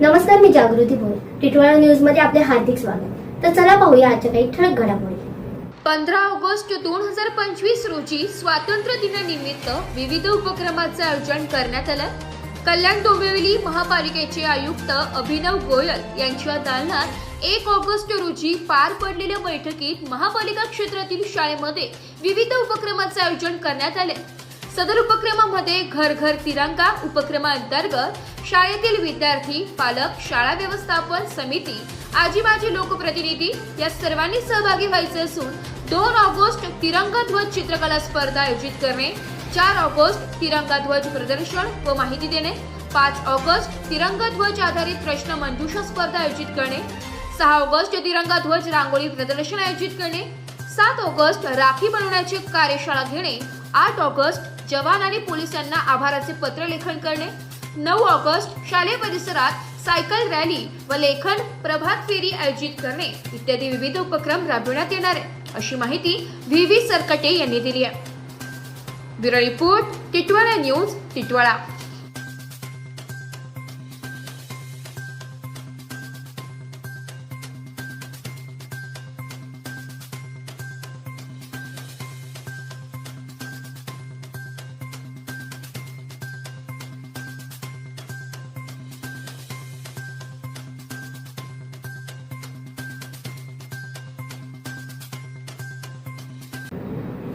नमस्कार मी जागृती भोर टिटवाळा न्यूजमध्ये आपले हार्दिक स्वागत. तर चला पाहूया आजच्या काही ठळक घडामोडी. पंधरा ऑगस्ट दोन हजार पंचवीस रोजी स्वातंत्र्य दिनानिमित्त विविध उपक्रमाचे आयोजन करण्यात आलं. कल्याण डोंबिवली महापालिकेचे आयुक्त अभिनव गोयल यांच्या दालनात एक ऑगस्ट रोजी पार पडलेल्या बैठकीत महापालिका क्षेत्रातील शाळेमध्ये विविध उपक्रमाचे आयोजन करण्यात आले. सदर उपक्रमामध्ये घर घर तिरंगा उपक्रमांतर्गत शाळेतील विद्यार्थी पालक शाळा व्यवस्थापन समिती आजी माजी लोकप्रतिनिधी या सर्वांनी सहभागी व्हायचे असून दोन ऑगस्ट तिरंगा ध्वज चित्रकला स्पर्धा आयोजित करणे चार ऑगस्ट तिरंगा ध्वज प्रदर्शन व माहिती देणे पाच ऑगस्ट तिरंगा ध्वज आधारित प्रश्न मंजुषा स्पर्धा आयोजित करणे सहा ऑगस्ट तिरंगा ध्वज रांगोळी प्रदर्शन आयोजित करणे सात ऑगस्ट राखी बनवण्याची कार्यशाळा घेणे आठ ऑगस्ट जवान आणि पोलिसांना आभाराचे पत्र लेखन करणे. नऊ ऑगस्ट शालेय परिसरात सायकल रॅली व लेखन प्रभात फेरी आयोजित करणे. इत्यादी विविध उपक्रम राबविण्यात येणार आहे अशी माहिती व्ही व्ही सरकटे यांनी दिली आहे. Bureau report Titwala news Titwala